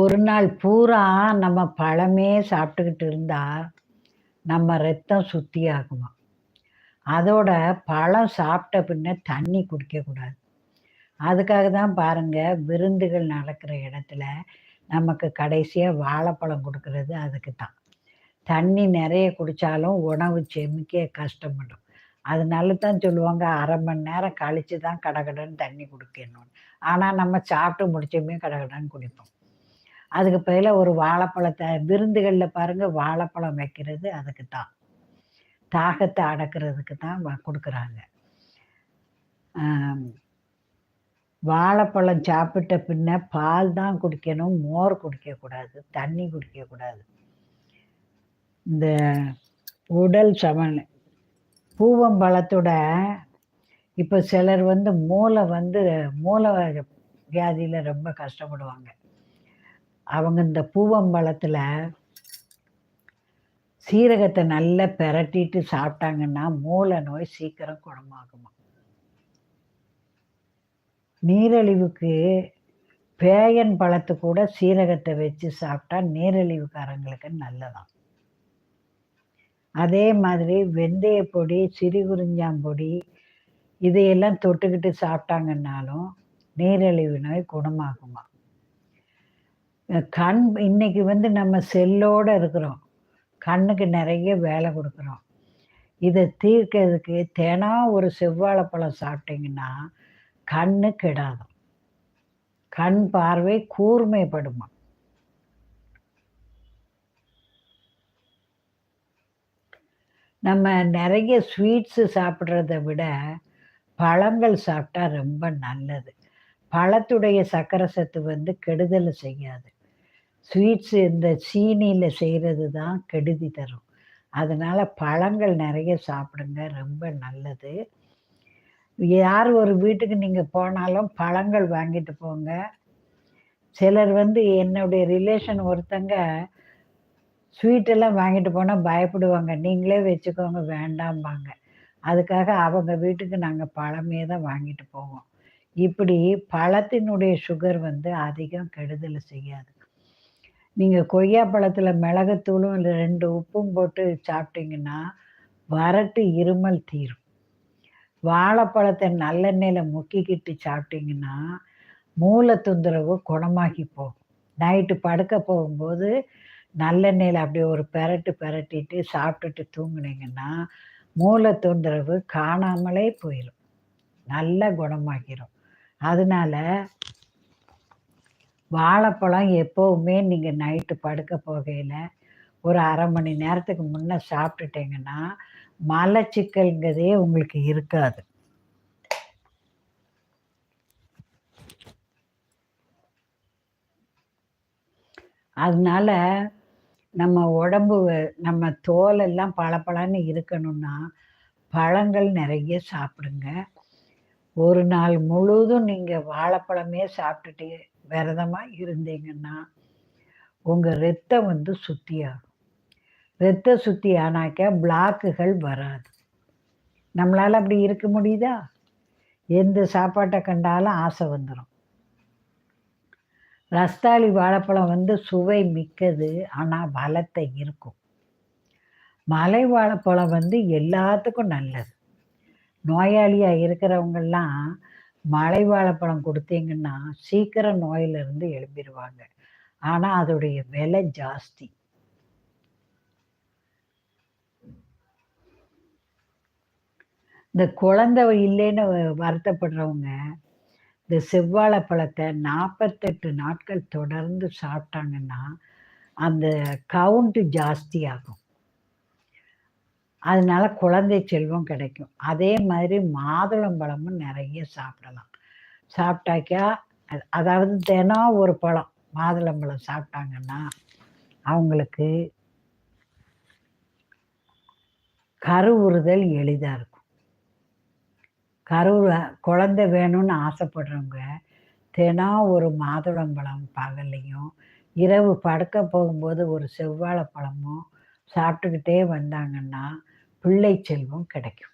ஒரு நாள் பூரா நம்ம பழமே சாப்பிட்டுக்கிட்டு இருந்தா, நம்ம ரத்தம் சுத்தியாகுமா. அதோட பழம் சாப்பிட்ட பின்ன தண்ணி குடிக்கக்கூடாது. அதுக்காக தான் பாருங்க, விருந்துகள் நடக்கிற இடத்துல, நமக்கு கடைசியாக வாழைப்பழம் கொடுக்கறது அதுக்கு தான். தண்ணி நிறைய குடித்தாலும் உணவு செமிக்க கஷ்டப்படும். அதனால தான் சொல்லுவாங்க, அரை மணி நேரம் கழித்து தான் கடகடன்னு தண்ணி குடிக்கணும்னு. ஆனால் நம்ம சாப்பிட்டு முடிச்சோமே கடகடன்னு குடிப்போம். அதுக்கு பதிலா ஒரு வாழைப்பழத்தை விருந்துகளில் பாருங்க வாழைப்பழம் வைக்கிறது அதுக்கு தான். தாகத்தை அடக்குறதுக்கு தான் வ வாழைப்பழம் சாப்பிட்ட பின்ன பால் தான் குடிக்கணும், மோர் குடிக்கக்கூடாது, தண்ணி குடிக்கக்கூடாது. இந்த உடல் சமன் பூவம்பழத்தோட இப்போ சிலர் வந்து மூளை வந்து மூளை வியாதியில் ரொம்ப கஷ்டப்படுவாங்க. அவங்க இந்த பூவம்பழத்தில் சீரகத்தை நல்லா பெரட்டிட்டு சாப்பிட்டாங்கன்னா, மூளை நோய் சீக்கிரம் குணமாகுமாம். நீரிழிவுக்கு பேயன் பழத்து கூட சீரகத்தை வச்சு சாப்பிட்டா நீரிழிவுக்காரங்களுக்கு நல்லதான் அதே மாதிரி வெந்தய பொடி, சிறுகுறிஞ்சாம் பொடி இதையெல்லாம் தொட்டுக்கிட்டு சாப்பிட்டாங்கன்னாலும், நீரிழிவு நோய் குணமாகுமா கண் இன்னைக்கு வந்து நம்ம செல்லோடு இருக்கிறோம். கண்ணுக்கு நிறைய வேலை கொடுக்குறோம் இதை தீர்க்கிறதுக்கு தினம் ஒரு செவ்வாழைப்பழம் சாப்பிட்டீங்கன்னா, கண்ணு கெடாதும் கண் பார்வை கூர்மைப்படுமாம். நம்ம நிறைய ஸ்வீட்ஸு சாப்பிட்றத விட, பழங்கள் சாப்பிட்டா ரொம்ப நல்லது. பழத்துடைய சக்கரை சத்து வந்து கெடுதல் செய்யாது. ஸ்வீட்ஸு இந்த சீனியில் செய்கிறது தான் கெடுதி தரும். அதனால் பழங்கள் நிறைய சாப்பிடுங்க. ரொம்ப நல்லது. யார் ஒரு வீட்டுக்கு நீங்கள் போனாலும் பழங்கள் வாங்கிட்டு போங்க. சிலர் வந்து என்னுடைய ரிலேஷன் ஒருத்தங்க ஸ்வீட்டெல்லாம் வாங்கிட்டு போனால் பயப்படுவாங்க. நீங்களே வச்சுக்கோங்க வேண்டாம்பாங்க. அதுக்காக அவங்க வீட்டுக்கு நாங்கள் பழமே தான் வாங்கிட்டு போவோம். இப்படி பழத்தினுடைய சுகர் வந்து அதிகம் கெடுதலை செய்யாது. நீங்கள் கொய்யா பழத்தில் மிளகுத்தூளும், இல்லை ரெண்டு உப்பும் போட்டு சாப்பிட்டீங்கன்னா, வறட்டு இருமல் தீரும். வாழைப்பழத்தை நல்லெண்ணெயில் முக்கிக்கிட்டு சாப்பிட்டீங்கன்னா, மூல தொந்தரவு குணமாகி போகும். நைட்டு படுக்க போகும்போது நல்லெண்ணெயில் அப்படியே ஒரு பெரட்டு பெரட்டிட்டு சாப்பிட்டுட்டு தூங்குனீங்கன்னா, மூல தொந்தரவு காணாமலே போயிடும் நல்லா குணமாக்கிரும். அதனால வாழைப்பழம் எப்போவுமே நீங்கள் நைட்டு படுக்க போகையில் ஒரு அரை மணி நேரத்துக்கு முன்னே சாப்பிட்டுட்டீங்கன்னா, மலச்சிக்கல்ங்கிறதே உங்களுக்கு இருக்காது. அதனால, நம்ம உடம்பு நம்ம தோலெல்லாம் பளபளன்னு இருக்கணும்னா, பழங்கள் நிறைய சாப்பிடுங்க. ஒரு நாள் முழுவதும் நீங்கள் வாழைப்பழமே சாப்பிட்டுட்டு விரதமாக இருந்தீங்கன்னா, உங்கள் ரத்தம் வந்து சுத்தியாகும். ரத்த சுத்தி ஆனாக்க பிளாக்குகள் வராது. நம்மளால் அப்படி இருக்க முடியுதா? எந்த சாப்பாட்டை கண்டாலும் ஆசை வந்துடும் ரஸ்தாளி வாழைப்பழம் வந்து சுவை மிக்கது. ஆனால் பலத்தை இருக்கும். மலை வாழைப்பழம் வந்து எல்லாத்துக்கும் நல்லது. நோயாளியாக இருக்கிறவங்கெல்லாம் மலை வாழைப்பழம் கொடுத்தீங்கன்னா சீக்கிரம் நோயிலிருந்து எழுப்பிடுவாங்க ஆனால் அதோடைய விலை ஜாஸ்தி. இந்த குழந்தை இல்லைன்னு வருத்தப்படுறவங்க, இந்த செவ்வாழை பழத்தை நாற்பத்தெட்டு நாட்கள் தொடர்ந்து சாப்பிட்டாங்கன்னா, அந்த கவுண்ட் ஜாஸ்தியாகும். அதனால குழந்தை செல்வம் கிடைக்கும். அதே மாதிரி மாதுளம்பழமும் நிறைய சாப்பிடலாம். சாப்பிட்டாக்கா அதாவது தினம் ஒரு பழம் மாதுளம்பழம் சாப்பிட்டாங்கன்னா, அவங்களுக்கு கருவுறுதல் எளிதாக இருக்கும். கரு குழந்தை வேணும்னு ஆசைப்படுறவங்க, தினம் ஒரு மாதுளம்பழம் பகல்லையும், இரவு படுக்க போகும்போது ஒரு செவ்வாழை பழமும் சாப்பிட்டுக்கிட்டே வந்தாங்கன்னா, பிள்ளை செல்வம் கிடைக்கும்.